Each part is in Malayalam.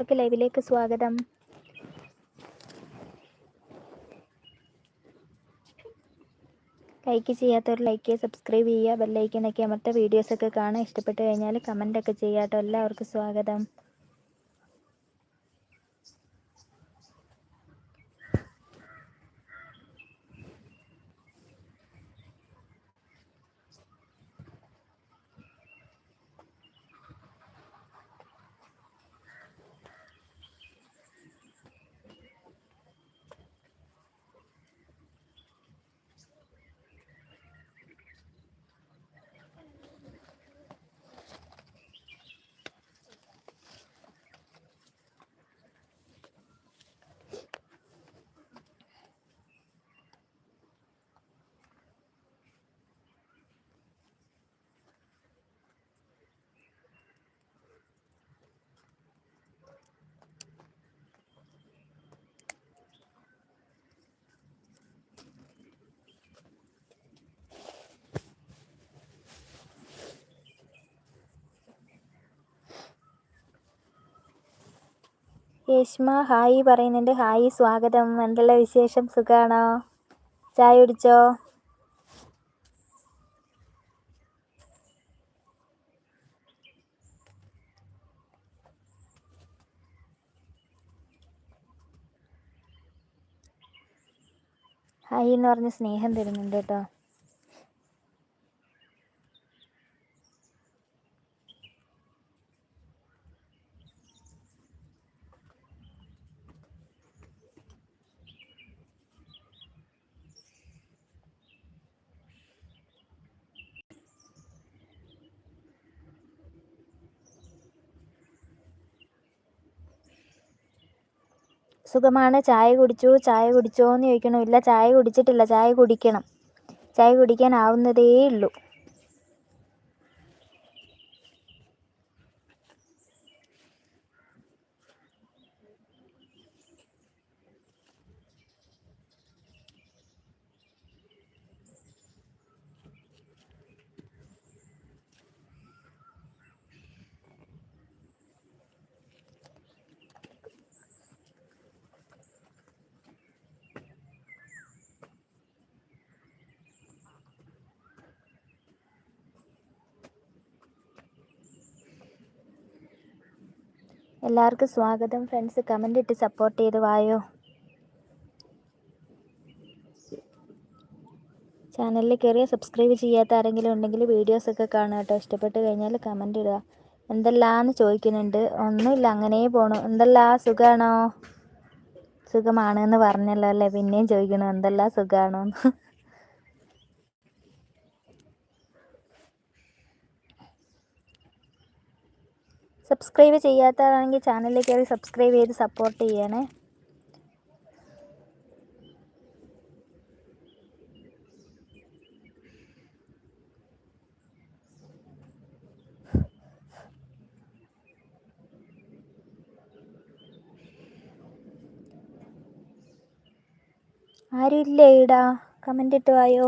എല്ലാവർക്കും ലൈവിലേക്ക് സ്വാഗതം. ലൈക്ക് ചെയ്യാത്തവർ ലൈക്ക് ചെയ്യുക സബ്സ്ക്രൈബ് ചെയ്യുക ബെല്ലൈക്കനൊക്കെ അമർത്ത വീഡിയോസൊക്കെ കാണാൻ ഇഷ്ടപ്പെട്ട് കഴിഞ്ഞാൽ കമന്റൊക്കെ ചെയ്യാം കേട്ടോ. എല്ലാവർക്കും സ്വാഗതം. യേഷ്മ ഹായ് പറയുന്നുണ്ട്. ഹായ് സ്വാഗതം. എന്തുള്ള വിശേഷം? സുഖാണോ? ചായ കുടിച്ചോ? ഹായ് എന്ന് പറഞ്ഞ് സ്നേഹം തരുന്നുണ്ട് കേട്ടോ. സുഖമാണ്. ചായ കുടിച്ചു. ചായ കുടിച്ചോ എന്ന് ചോദിക്കണു. ഇല്ല ചായ കുടിച്ചിട്ടില്ല. ചായ കുടിക്കണം. ചായ കുടിക്കാനാവുന്നതേ ഉള്ളൂ എല്ലാവർക്കും സ്വാഗതം. ഫ്രണ്ട്സ് കമന്റ് ഇട്ട് സപ്പോർട്ട് ചെയ്ത് വായോ. ചാനലിൽ കയറിയ സബ്സ്ക്രൈബ് ചെയ്യാത്ത ആരെങ്കിലും ഉണ്ടെങ്കിൽ വീഡിയോസൊക്കെ കാണുക കേട്ടോ. ഇഷ്ടപ്പെട്ട് കഴിഞ്ഞാൽ കമന്റ് ഇടുക. എന്തെല്ലാന്ന് ചോദിക്കുന്നുണ്ട്. ഒന്നുമില്ല അങ്ങനെ പോണു. എന്തെല്ലാ സുഖമാണോ സുഖമാണെന്ന് പറഞ്ഞല്ലോ അല്ലേ? പിന്നെയും ചോദിക്കണോ എന്തെല്ലാം സുഖമാണോ എന്ന് സബ്സ്ക്രൈബ് ചെയ്യാത്തതാണെങ്കിൽ ചാനലിൽ കയറി സബ്സ്ക്രൈബ് ചെയ്ത് സപ്പോർട്ട് ചെയ്യണേ. ആരും ഇല്ലേ ഇടാ കമന്റ് ഇട്ട് വായോ.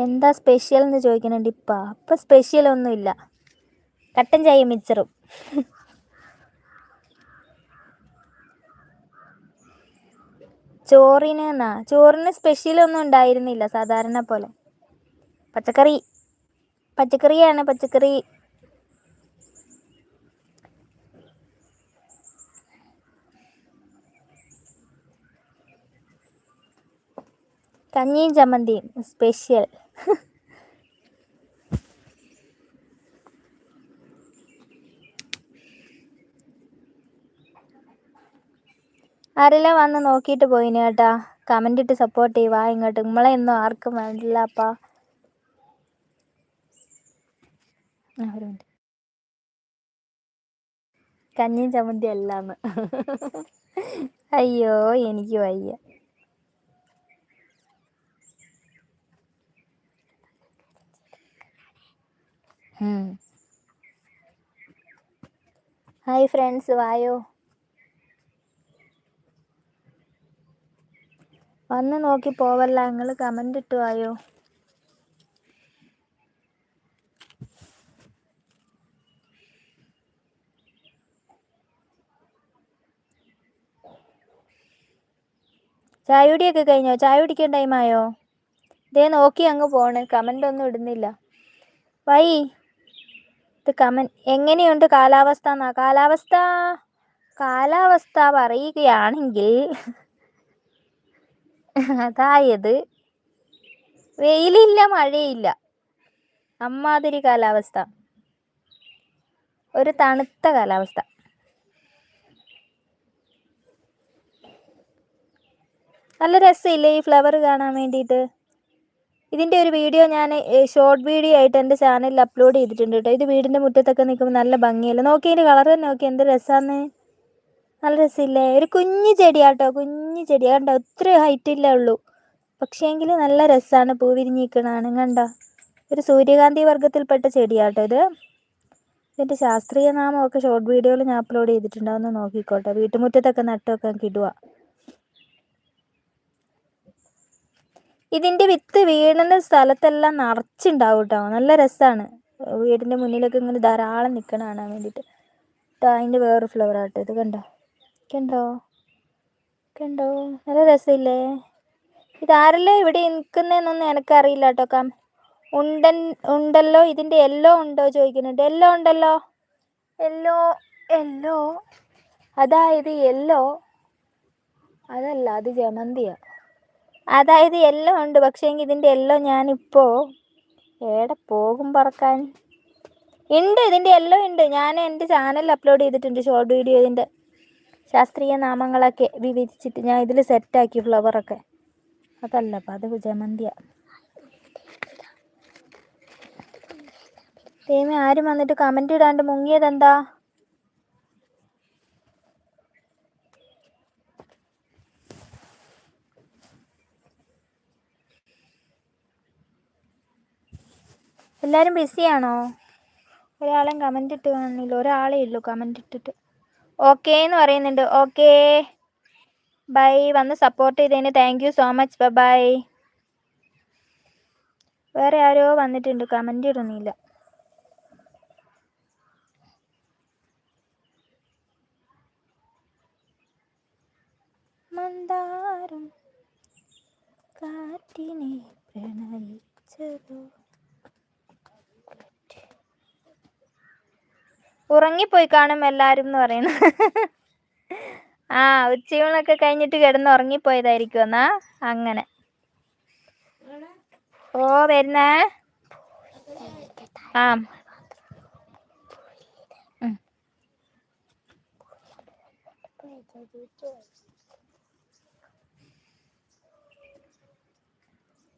എന്താ സ്പെഷ്യൽ എന്ന് ചോദിക്കുന്നുണ്ട് ഇപ്പം. അപ്പം സ്പെഷ്യൽ ഒന്നുമില്ല കട്ടൻ ചായ മിച്ചറും. ചോറിന് എന്നാ? ചോറിന് ഉണ്ടായിരുന്നില്ല സാധാരണ പോലെ. പച്ചക്കറി. പച്ചക്കറിയാണ് പച്ചക്കറി. കഞ്ഞിയും ചമ്മന്തിയും സ്പെഷ്യൽ ആരെല്ലാം വന്ന് നോക്കിയിട്ട് പോയിന് കേട്ടാ? കമന്റ് ഇട്ട് സപ്പോർട്ട് ചെയ്യുവാ ഇങ്ങോട്ട്. നമ്മളെ ഒന്നും ആർക്കും വേണ്ടില്ല അപ്പാ. ആ, ഒരു മിനിറ്റ് കഞ്ഞിയും ചമ്മന്തി അല്ലാന്ന്. അയ്യോ എനിക്ക് വയ്യ. ഹായ് ഫ്രണ്ട്സ് വായോ? വന്ന് നോക്കി പോവല്ല. നിങ്ങൾ കമന്റ് ഇട്ടുവായോ ചായുടിയൊക്കെ കഴിഞ്ഞോ? ചായ കുടിക്കാൻ ടൈമായോ ഇതേ നോക്കി അങ്ങ് പോണ്. കമന്റ് ഒന്നും ഇടുന്നില്ല. വൈ ഇത് കമൻ എങ്ങനെയുണ്ട് കാലാവസ്ഥ എന്നാ? കാലാവസ്ഥ കാലാവസ്ഥ പറയുകയാണെങ്കിൽ അതായത് വെയിലില്ല മഴയില്ല. അമ്മാതിരി കാലാവസ്ഥ. ഒരു തണുത്ത കാലാവസ്ഥ. നല്ല രസമില്ലേ ഈ ഫ്ലവർ കാണാൻ വേണ്ടിയിട്ട്? ഇതിന്റെ ഒരു വീഡിയോ ഞാൻ ഷോർട്ട് വീഡിയോ ആയിട്ട് എന്റെ ചാനലിൽ അപ്ലോഡ് ചെയ്തിട്ടുണ്ട് കേട്ടോ. ഇത് വീടിന്റെ മുറ്റത്തൊക്കെ നിൽക്കുമ്പോൾ നല്ല ഭംഗിയല്ലേ? നോക്കി അതിന്റെ കളർ തന്നെ നോക്കി എന്ത് രസമാണ് നല്ല രസമില്ലേ? ഒരു കുഞ്ഞു ചെടിയാട്ടോ കുഞ്ഞു ചെടി. കണ്ടോ? ഒത്തിരി ഹൈറ്റ് ഇല്ല ഉള്ളൂ. പക്ഷേങ്കിൽ നല്ല രസമാണ് പൂ വിരിഞ്ഞിരിക്കണതാണ് കണ്ടോ? ഒരു സൂര്യകാന്തി വർഗത്തിൽപ്പെട്ട ചെടിയാട്ടോ ഇത്. ഇതിന്റെ ശാസ്ത്രീയ നാമമൊക്കെ ഷോർട്ട് വീഡിയോയിൽ ഞാൻ അപ്ലോഡ് ചെയ്തിട്ടുണ്ട്. ഒന്ന് നോക്കിക്കോട്ടെ. വീട്ടുമുറ്റത്തൊക്കെ നട്ടൊക്കെ കിടുക ഇതിന്റെ വിത്ത് വീടിന്റെ സ്ഥലത്തെല്ലാം നിറച്ചുണ്ടാവും കേട്ടോ നല്ല രസമാണ് വീടിന്റെ മുന്നിലൊക്കെ ഇങ്ങനെ ധാരാളം നിൽക്കണ കാണാൻ വേണ്ടിയിട്ട്. അതിന്റെ വേറൊരു ഫ്ലവർ ആട്ടോ ഇത് കണ്ടോ? കണ്ടോ കണ്ടോ നല്ല രസമില്ലേ? ഇതാരല്ലേ ഇവിടെ നിൽക്കുന്നതെന്നൊന്നും എനിക്കറിയില്ല കേട്ടോ കം ഉണ്ടൻ ഉണ്ടല്ലോ? ഇതിന്റെ എല്ലോ ഉണ്ടോ ചോദിക്കുന്നുണ്ട് എല്ലോ ഉണ്ടല്ലോ? എല്ലോ എല്ലോ അതായത് എല്ലോ അതല്ല അത് ജമന്തിയാണ് അതായത് എല്ലോ ഉണ്ട് പക്ഷേ ഇതിന്റെ എല്ലോ ഞാനിപ്പോൾ എവിടെ പോകും പറക്കാൻ? ഉണ്ട് ഇതിന്റെ എല്ലോ ഉണ്ട്. ഞാൻ എന്റെ ചാനൽ അപ്ലോഡ് ചെയ്തിട്ടുണ്ട് ഷോർട്ട് വീഡിയോ ഇതിന്റെ ശാസ്ത്രീയ നാമങ്ങളൊക്കെ വിവരിച്ചിട്ട് ഞാൻ ഇതിൽ സെറ്റാക്കി ഫ്ലവറൊക്കെ അതല്ല അപ്പം അത് ജമന്തിയ. തേമി ആരും വന്നിട്ട് കമന്റ് ഇടാണ്ട് മുങ്ങിയതെന്താ? എല്ലാവരും ബിസിയാണോ ഒരാളും കമന്റ് ഇട്ട് കാണുന്നില്ല. ഒരാളേ ഉള്ളൂ കമന്റ് ഇട്ടിട്ട്. ഓക്കേ എന്ന് പറയുന്നുണ്ട്. ഓക്കേ ബൈ വന്ന് സപ്പോർട്ട് ചെയ്തതിന് thank you so much bye വേറെ ആരോ വന്നിട്ടുണ്ട്. കമന്റ് ഇടുന്നില്ല. മന്ദാരം കാറ്റിനെ പ്രണയിച്ചതോ? ഉറങ്ങിപ്പോയി കാണും എല്ലാരും എന്ന് പറയുന്നു ആ ഉച്ചയൂണൊക്കെ കഴിഞ്ഞിട്ട് കിടന്ന് ഉറങ്ങിപ്പോയതായിരിക്കും എന്നാ? അങ്ങനെ. ഓ വരുന്നേ. ആ.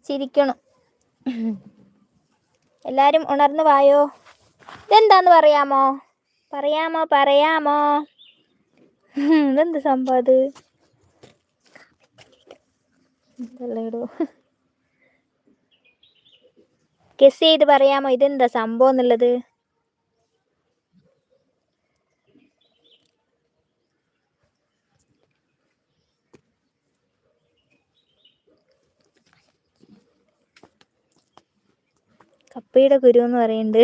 ചിരിക്കണു. എല്ലാരും ഉണർന്നു വായോ. ഇതെന്താന്ന് പറയാമോ? പറയാമോ പറയാമോ? ഇതെന്ത് സംഭവം അത്? ഗസ് ചെയ്ത് പറയാമോ ഇതെന്താ സംഭവം എന്നുള്ളത്? കപ്പയുടെ കുരു എന്ന് പറയുന്നുണ്ട്.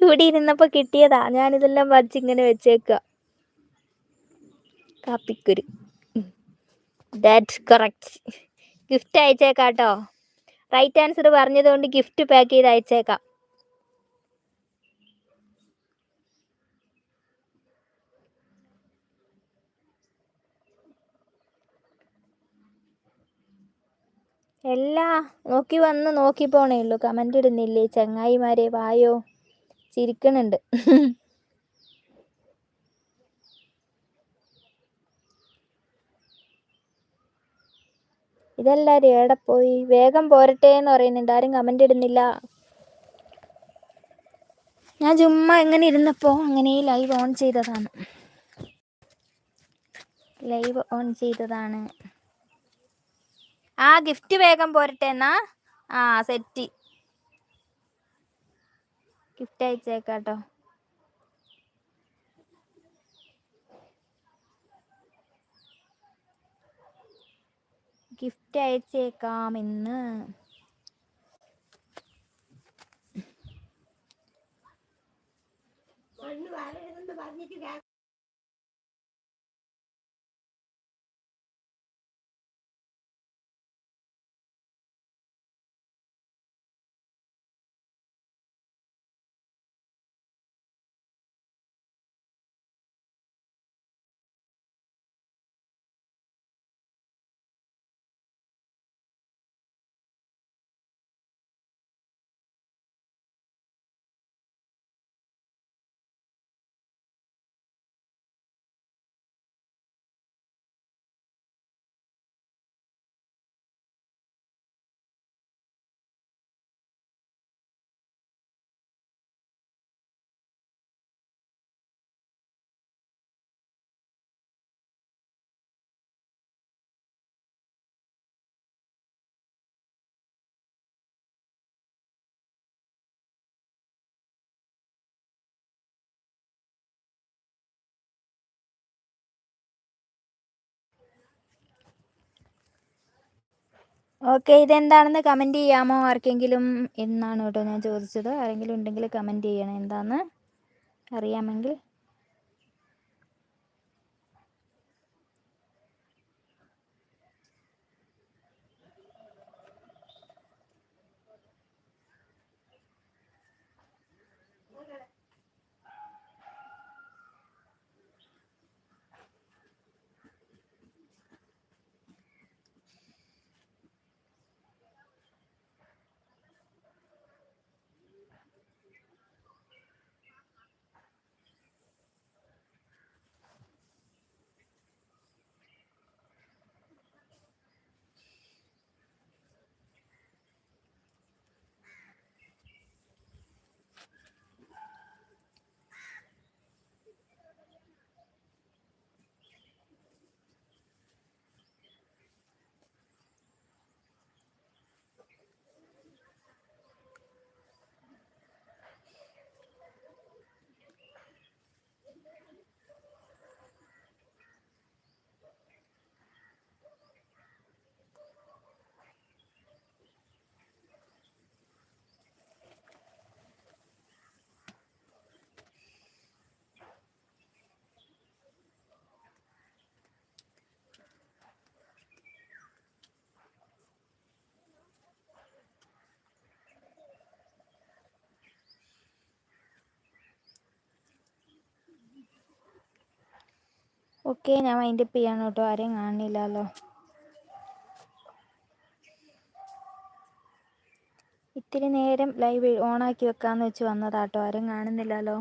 ഇവിടെ ഇരുന്നപ്പോ കിട്ടിയതാ. ഞാനിതെല്ലാം ഇങ്ങനെ വെച്ചേക്കുക കാപ്പിക്കുരു. കറക്റ്റ് ഗിഫ്റ്റ് അയച്ചേക്കാം കേട്ടോ റൈറ്റ് ആൻസർ പറഞ്ഞതുകൊണ്ട് ഗിഫ്റ്റ് പാക്ക് ചെയ്ത് അയച്ചേക്കാം. എല്ലാ നോക്കി വന്ന് നോക്കി പോണേ ഉള്ളൂ. കമന്റ് ഇടുന്നില്ലേ? ചങ്ങായിമാരെ വായോ. ചിരിക്കണുണ്ട് ഇതെല്ലാരും എവിടെ പോയി? വേഗം പോരട്ടെ എന്ന് പറയുന്നുണ്ട്. ആരും കമന്റ് ഇടുന്നില്ല. ഞാൻ ചുമ്മാ എങ്ങനെ ഇരുന്നപ്പോൾ അങ്ങനെ ലൈവ് ഓൺ ചെയ്തതാണ്. ലൈവ് ഓൺ ചെയ്തതാണ്. ആ ഗിഫ്റ്റ് വേഗം പോരട്ടെ എന്നാ? ആ സെറ്റ് ഗിഫ്റ്റ് അയച്ചേക്കാട്ടോ. ഗിഫ്റ്റ് അയച്ചേക്കാം ഇന്ന്. ഓക്കെ ഇതെന്താണെന്ന് കമന്റ് ചെയ്യാമോ? ആർക്കെങ്കിലും എന്നാണ് കേട്ടോ ഞാൻ ചോദിച്ചത്? ആരെങ്കിലും ഉണ്ടെങ്കിൽ കമന്റ് ചെയ്യണം. എന്താണെന്ന് അറിയാമെങ്കിൽ ഓക്കെ ഞാൻ മൈൻഡപ്പ് ചെയ്യാണ് കേട്ടോ ആരെയും കാണുന്നില്ലല്ലോ ഇത്തിരി നേരം ലൈവ് ഓണാക്കി വെക്കാന്ന് വെച്ച് വന്നതാട്ടോ ആരും കാണുന്നില്ലല്ലോ.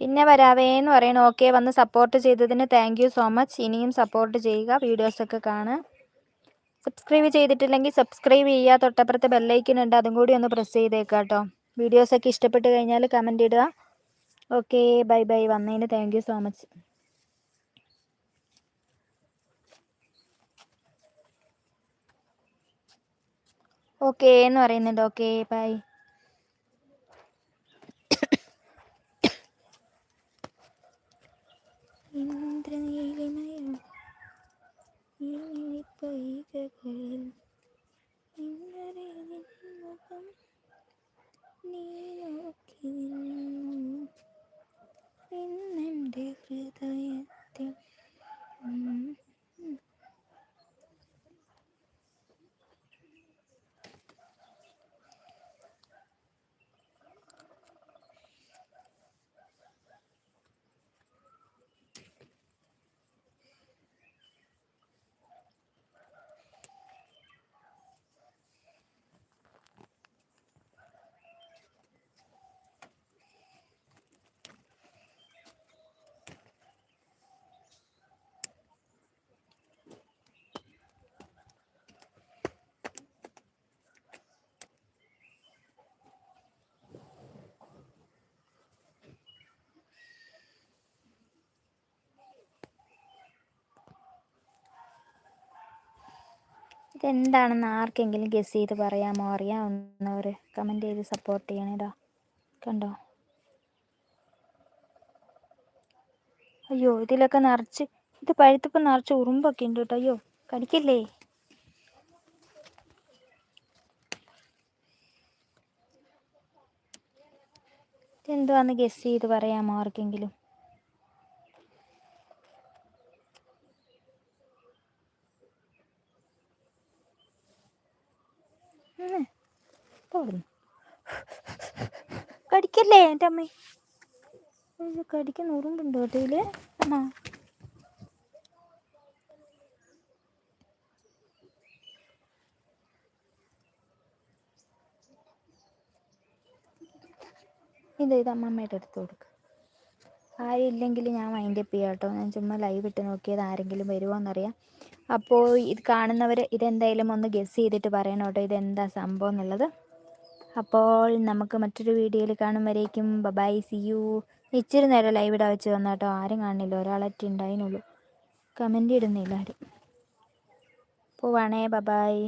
പിന്നെ വരാവേ എന്ന് പറയണം. ഓക്കെ വന്ന് സപ്പോർട്ട് ചെയ്തതിന് താങ്ക് സോ മച്ച് ഇനിയും സപ്പോർട്ട് ചെയ്യുക. വീഡിയോസൊക്കെ കാണുക. സബ്സ്ക്രൈബ് ചെയ്തിട്ടില്ലെങ്കിൽ സബ്സ്ക്രൈബ് ചെയ്യുക. തൊട്ടപ്പുറത്ത് ബെല്ലൈക്കൻ ഉണ്ട്. അതും കൂടി ഒന്ന് പ്രസ് ചെയ്തേക്കാം കേട്ടോ. വീഡിയോസൊക്കെ ഇഷ്ടപ്പെട്ട് കഴിഞ്ഞാൽ കമന്റ് ഇടുക. ഓക്കെ ബൈ ബൈ വന്നതിന് താങ്ക് സോ മച്ച് ഓക്കേ എന്ന് പറയുന്നുണ്ട്. ഓക്കേ ബൈ ഇതെന്താണെന്ന് ആർക്കെങ്കിലും ഗസ് ചെയ്ത് പറയാമോ? അറിയാവുന്നവർ കമന്റ് ചെയ്ത് സപ്പോർട്ട് ചെയ്യണേടാ കണ്ടോ? അയ്യോ ഇതിലൊക്കെ നിറച്ച് ഇത് പഴുത്തപ്പം നിറച്ച് ഉറുമ്പൊക്കെ ഉണ്ട് കേട്ടോ അയ്യോ കടിക്കില്ലേ? ഇതെന്തുവാന്ന് ഗസ് ചെയ്ത് പറയാമോ ആർക്കെങ്കിലും? എന്റെ അമ്മ. കടിക്കുന്ന ഉറുമ്പുണ്ടോ ഇതിൽ അമ്മ. ഇത് ഇത് അമ്മമ്മയുടെ അടുത്ത് കൊടുക്കുക ആരും ഇല്ലെങ്കിൽ ഞാൻ മൈൻഡ് അപ്പ് ചെയ്യാം കേട്ടോ. ഞാൻ ചുമ്മാ ലൈവ് ഇട്ട് നോക്കിയത് ആരെങ്കിലും വരുമോ എന്നറിയാം. അപ്പോൾ ഇത് കാണുന്നവർ ഇതെന്തായാലും ഒന്ന് ഗസ് ചെയ്തിട്ട് പറയണം കേട്ടോ. ഇതെന്താ സംഭവം എന്നുള്ളത്. അപ്പോൾ നമുക്ക് മറ്റൊരു വീഡിയോയിൽ കാണും വരേക്കും ബബായ് സി യു ഇച്ചിരി നേരം ലൈവ് ഇടാ വെച്ച് വന്ന കേട്ടോ ആരും കാണില്ല. ഒരാളൊറ്റ ഉണ്ടായിരുന്നുള്ളൂ. കമന്റ് ഇടുന്നില്ല ആരും. പോവാണേ. ബബായ്